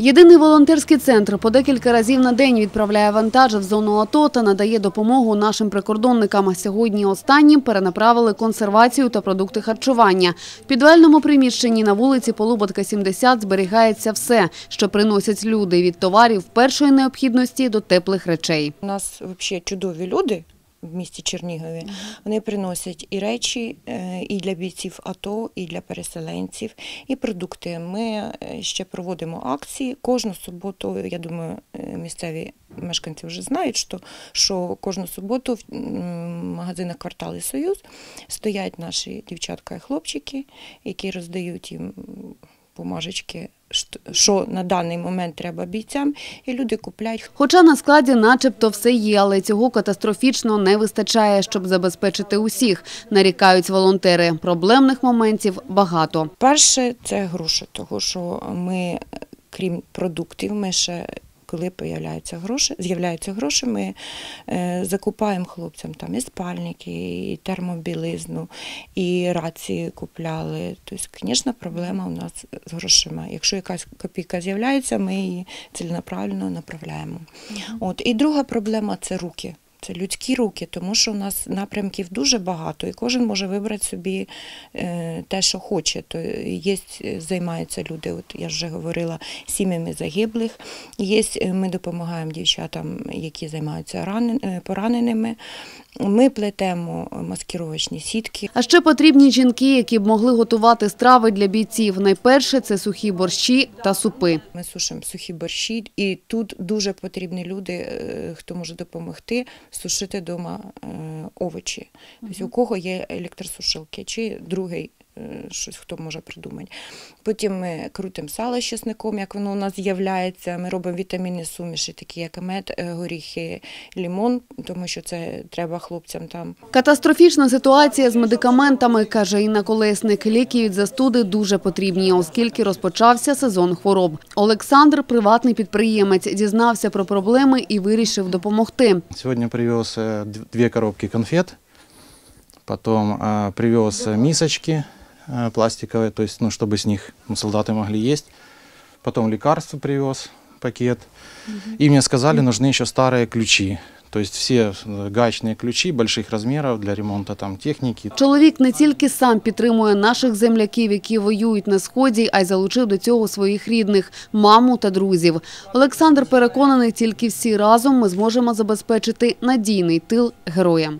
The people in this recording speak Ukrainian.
Єдиний волонтерський центр по декілька разів на день відправляє вантажі в зону АТО та надає допомогу нашим прикордонникам. Сьогодні останнім перенаправили консервацію та продукти харчування. В підвальному приміщенні на вулиці Полуботка, 70 зберігається все, що приносять люди від товарів першої необхідності до теплих речей. У нас взагалі чудові люди в місті Чернігові. Вони приносять і речі е, і для бійців АТО, і для переселенців, і продукти. Ми е, ще проводимо акції кожну суботу. Я думаю, е, місцеві мешканці вже знають, що, що кожну суботу в магазинах квартали Союз стоять наші дівчатка і хлопчики, які роздають їм бумажечки, що- на даний момент треба бійцям, і люди купляють. Хоча на складі начебто все є, але цього катастрофічно не вистачає, щоб забезпечити усіх, нарікають волонтери. Проблемних моментів багато. Перше це гроші, тому що ми, крім продуктів, ми ще. Коли появляються гроші, з'являються гроші, ми е, закупаємо хлопцям там і спальники, і термобілизну, і рації купляли. Тобто, звісно, проблема у нас з грошима. Якщо якась копійка з'являється, ми її ціленаправленно направляємо. От. І друга проблема це руки. Це людські руки, тому що у нас напрямків дуже багато, і кожен може вибрати собі е, те, що хоче. То є, е, займаються люди, от я вже говорила, сім'ями загиблих. Є, е, ми допомагаємо дівчатам, які займаються ранен- пораненими. Ми плетемо маскировочні сітки. А ще потрібні жінки, які б могли готувати страви для бійців. Найперше – це сухі борщі та супи. Ми сушимо сухі борщі, і тут дуже потрібні люди, хто може допомогти сушити вдома овочі. Тобто у кого є електросушилки чи другий е, Щось хто може придумати. Потім ми крутимо сало з чесником, як воно у нас з'являється. Ми робимо вітамінні суміші, такі як мед, е, горіхи, лімон, тому що це треба хлопцям там. Катастрофічна ситуація з медикаментами, каже Інна Колесник. Ліки від застуди дуже потрібні, оскільки розпочався сезон хвороб. Олександр – приватний підприємець, дізнався про проблеми і вирішив допомогти. Сегодня привез э, д- две коробки конфет, потом э, привез э, мисочки э, пластиковые, то есть, ну, чтобы с них ну, солдаты могли есть. Потом лекарства привез, пакет. И мне сказали, нужны еще старые ключи. То есть все э, гаечные ключи больших размеров для ремонта там техники. Чоловік не тільки сам підтримує наших земляків, які воюють на Сході, а й залучив до цього своїх рідних – маму та друзів. Олександр переконаний, тільки всі разом ми зможемо забезпечити надійний тил героям.